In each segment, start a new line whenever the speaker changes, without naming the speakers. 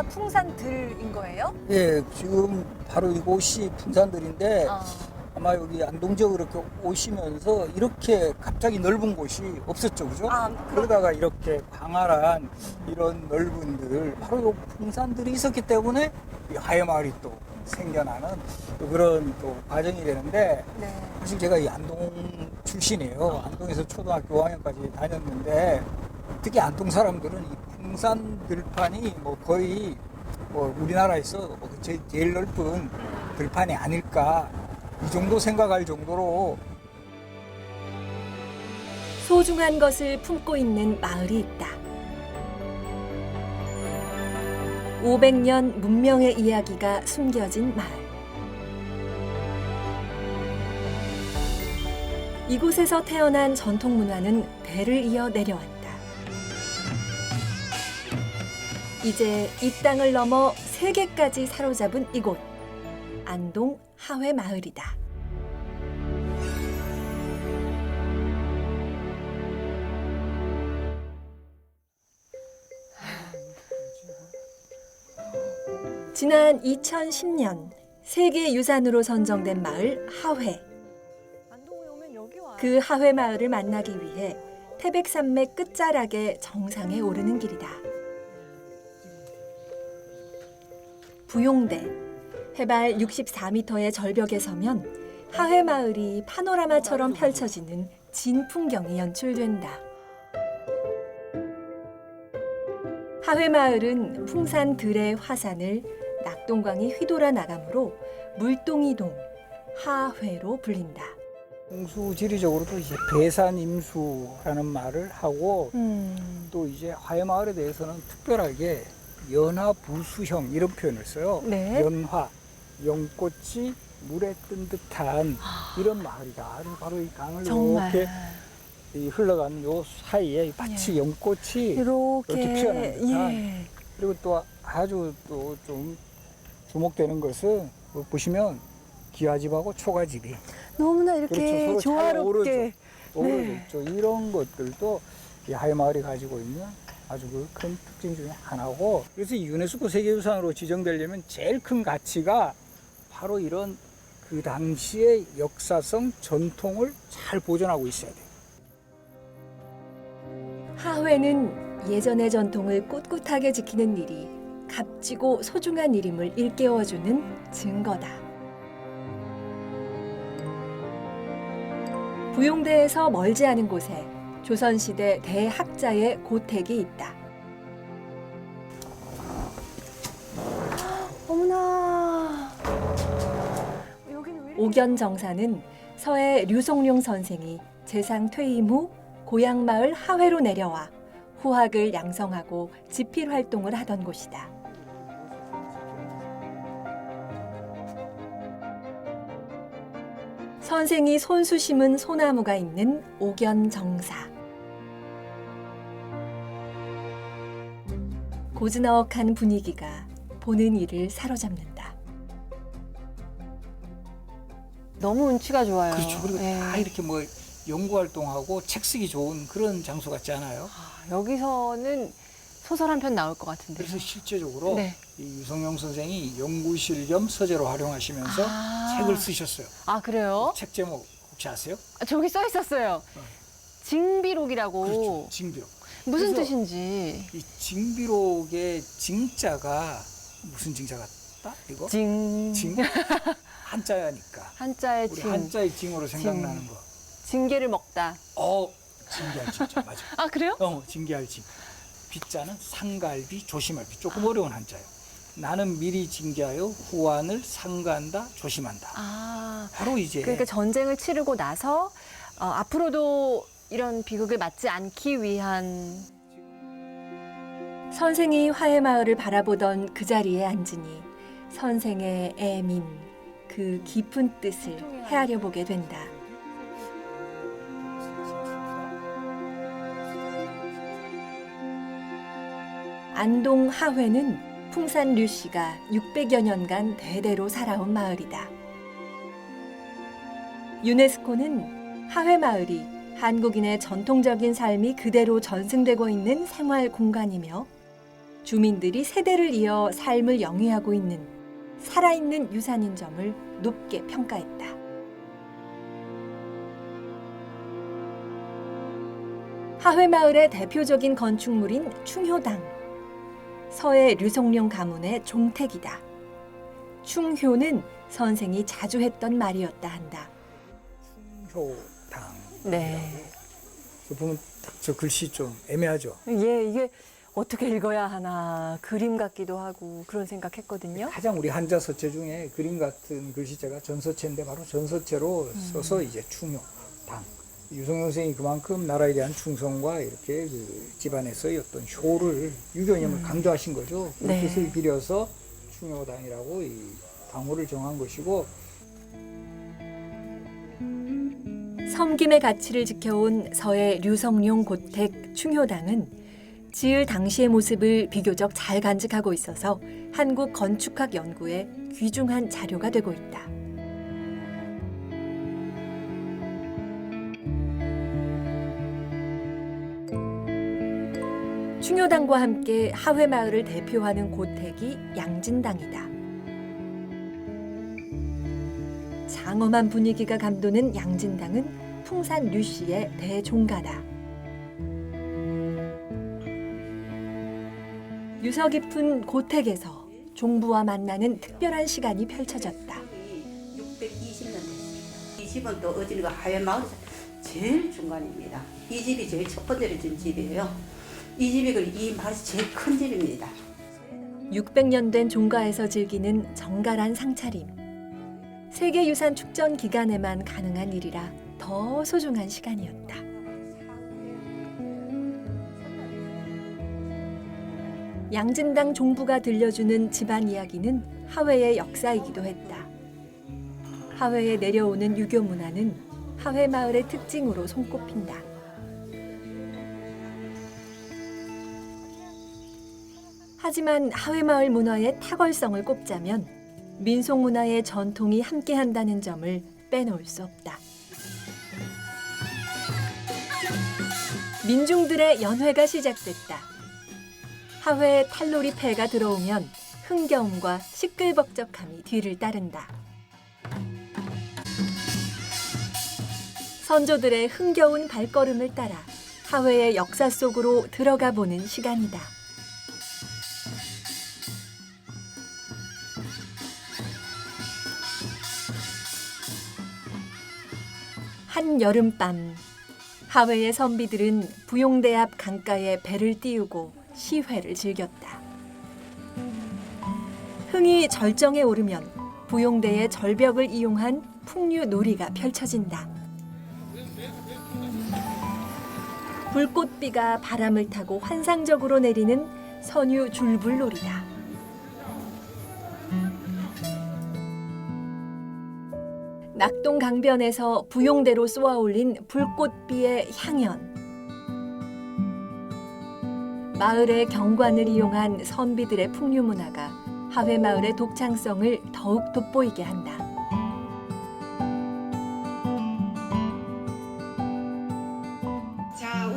여기가 풍산들인 거예요?
예, 지금 바로 이곳이 풍산들인데
아,
아마 여기 안동 지역으로 이렇게 오시면서 이렇게 갑자기 넓은 곳이 없었죠, 그죠?
아,
그러다가 이렇게 광활한 이런 넓은 들 바로 요 풍산들이 있었기 때문에 이 하회마을이 또 생겨나는 또 그런 또 과정이 되는데
네.
사실 제가 이 안동 출신이에요. 안동에서 초등학교 5학년까지 다녔는데 특히 안동 사람들은 이 풍산 들판이 뭐 거의 뭐 우리나라에서 뭐 제- 제일 넓은 들판이 아닐까 이 정도 생각할 정도로
소중한 것을 품고 있는 마을이 있다. 500년 문명의 이야기가 숨겨진 마을. 이곳에서 태어난 전통 문화는 대를 이어 내려왔다. 이제 이 땅을 넘어 세계까지 사로잡은 이곳. 안동 하회 마을이다. 지난 2010년 세계 유산으로 선정된 마을 하회. 그 하회 마을을 만나기 위해 태백산맥 끝자락의 정상에 오르는 길이다. 부용대 해발 64m의 절벽에 서면 하회 마을이 파노라마처럼 펼쳐지는 진 풍경이 연출된다. 하회 마을은 풍산 들의 화산을 낙동강이 휘돌아 나가므로 물동이동 하회로 불린다.
홍수 지리적으로도 이제 배산 임수라는 말을 하고
음.
또 이제 화해 마을에 대해서는 특별하게 연화 부수형 이런 표현을 써요.
네.
연화, 연꽃이 물에 뜬 듯한 이런 마을이다. 바로 이 강을
정말
이렇게 이 흘러가는 요 사이에 마치 연꽃이
이렇게,
이렇게 피어난 듯한
예.
그리고 또 아주 또 좀 주목되는 것은 뭐 보시면 기와집하고 초가집이
너무나 이렇게
그렇죠. 서로 잘
조화롭게
어우러져
네.
있죠. 이런 것들도 이 하회마을이 가지고 있는 아주 그 큰 특징 중에 하나고 그래서 이 유네스코 세계유산으로 지정되려면 제일 큰 가치가 바로 이런 그 당시의 역사성 전통을 잘 보존하고 있어야 돼요.
하회는 예전의 전통을 꿋꿋하게 지키는 일이 값지고 소중한 일임을 일깨워주는 증거다. 부용대에서 멀지 않은 곳에 조선시대 대학자의 고택이 있다.
어머나
옥연 정사는 서해 류송룡 선생이 재상 퇴임 후 고향 마을 하회로 내려와 후학을 양성하고 집필 활동을 하던 곳이다. 선생이 손수 심은 소나무가 있는 옥연 정사. 고즈넉한 분위기가 보는 이를 사로잡는다.
너무 운치가 좋아요.
그렇죠. 그리고
예.
다 이렇게 뭐 연구 활동하고 책 쓰기 좋은 그런 장소 같지 않아요?
아, 여기서는 소설 한 편 나올 것 같은데.
그래서 실제적으로
네.
이 유성영 선생이 연구실 겸 서재로 활용하시면서
아.
책을 쓰셨어요.
아 그래요?
책 제목 혹시 아세요?
아, 저기 써 있었어요. 징비록이라고
그렇죠. 징비록.
무슨
그래서-
뜻인지.
이 징비록의 징자가 무슨 징자 같다? 이거?
징.
징? 한자니까.
한자의
우리
징.
한자의 징으로 생각나는 거.
징계를 먹다.
어, 징계할 징자 맞아.
아 그래요?
어, 징계할 징. 비자는 상갈비, 조심할 비. 조금 어려운 한자예요. 나는 미리 징계하여 후안을 상가한다, 조심한다.
아
바로 이제
그러니까 전쟁을 치르고 나서 어, 앞으로도 이런 비극을 맞지 않기 위한
선생이 화해 마을을 바라보던 그 자리에 앉으니 선생의 애민 그 깊은 뜻을 헤아려 보게 된다. 안동 하회는 풍산 류씨가 600여 년간 대대로 살아온 마을이다. 유네스코는 하회 마을이 한국인의 전통적인 삶이 그대로 전승되고 있는 생활 공간이며 주민들이 세대를 이어 삶을 영위하고 있는 살아있는 유산인 점을 높게 평가했다. 하회마을의 대표적인 건축물인 충효당. 서해 류성룡 가문의 종택이다. 충효는 선생이 자주 했던 말이었다 한다.
효당.
네.
저 보면 딱 저 글씨 좀 애매하죠.
예, 이게 어떻게 읽어야 하나 그림 같기도 하고 그런 생각했거든요.
가장 우리 한자 서체 중에 그림 같은 글씨체가 전서체인데 바로 전서체로 써서 이제 충효, 당. 유성룡 선생이 그만큼 나라에 대한 충성과 이렇게 그 집안에서의 어떤 효를 유교 이념을 강조하신 거죠. 그
네.
뜻을 빌려서 충효당이라고 이 당호를 정한 것이고
섬김의 가치를 지켜온 서해 류성룡 고택 충효당은 지을 당시의 모습을 비교적 잘 간직하고 있어서 한국 건축학 연구에 귀중한 자료가 되고 있다. 충효당과 함께 하회마을을 대표하는 고택이 양진당이다. 장엄한 분위기가 감도는 양진당은 풍산 류씨의 대종가다. 유서 깊은 고택에서 종부와 만나는 특별한 시간이 펼쳐졌다.
620년 됐습니다. 이 집은 또 어디가 하회마을에서 제일 중간입니다. 이 집이 제일 첫 번째로 진 집이에요. 이 집이 그이 마을에서 제일 큰 집입니다.
600년 된 종가에서 즐기는 정갈한 상차림. 세계유산 축전 기간에만 가능한 일이라 더 소중한 시간이었다. 양진당 종부가 들려주는 집안 이야기는 하회의 역사이기도 했다. 하회에 내려오는 유교 문화는 하회 마을의 특징으로 손꼽힌다. 하지만 하회 마을 문화의 탁월성을 꼽자면 민속 문화의 전통이 함께한다는 점을 빼놓을 수 없다. 민중들의 연회가 시작됐다. 하회에 탈놀이 패가 들어오면 흥겨움과 시끌벅적함이 뒤를 따른다. 선조들의 흥겨운 발걸음을 따라 하회의 역사 속으로 들어가 보는 시간이다. 한 여름밤 하회의 선비들은 부용대 앞 강가에 배를 띄우고 시회를 즐겼다. 흥이 절정에 오르면 부용대의 절벽을 이용한 풍류 놀이가 펼쳐진다. 불꽃비가 바람을 타고 환상적으로 내리는 선유 줄불놀이다. 낙동 강변에서 부용대로 쏘아 올린 불꽃비의 향연. 마을의 경관을 이용한 선비들의 풍류 문화가 하회 마을의 독창성을 더욱 돋보이게 한다.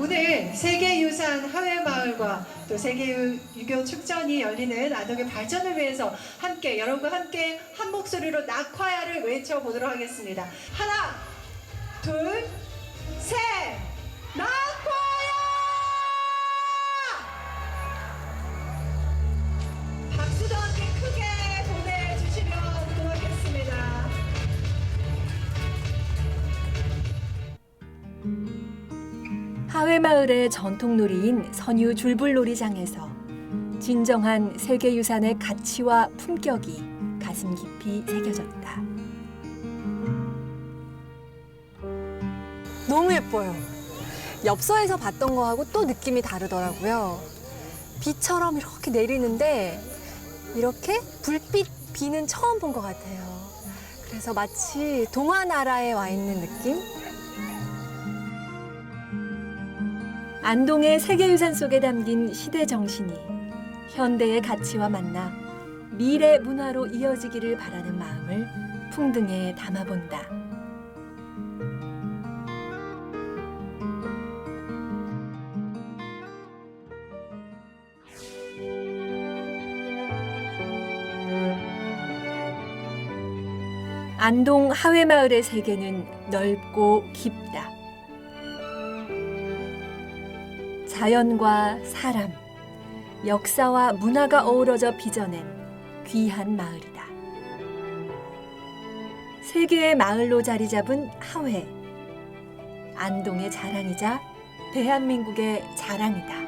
오늘 세계유산 하회마을과 또 세계유교 축전이 열리는 안동의 발전을 위해서 함께 여러분과 함께 한 목소리로 낙화야를 외쳐보도록 하겠습니다. 하나, 둘, 셋, 낙
하회 마을의 전통 놀이인 선유 줄불놀이장에서 진정한 세계유산의 가치와 품격이 가슴 깊이 새겨졌다.
너무 예뻐요. 엽서에서 봤던 거하고 또 느낌이 다르더라고요. 비처럼 이렇게 내리는데 이렇게 불빛 비는 처음 본 것 같아요. 그래서 마치 동화 나라에 와 있는 느낌?
안동의 세계유산 속에 담긴 시대 정신이 현대의 가치와 만나 미래 문화로 이어지기를 바라는 마음을 풍등에 담아본다. 안동 하회마을의 세계는 넓고 깊 자연과 사람, 역사와 문화가 어우러져 빚어낸 귀한 마을이다. 세계의 마을로 자리 잡은 하회. 안동의 자랑이자 대한민국의 자랑이다.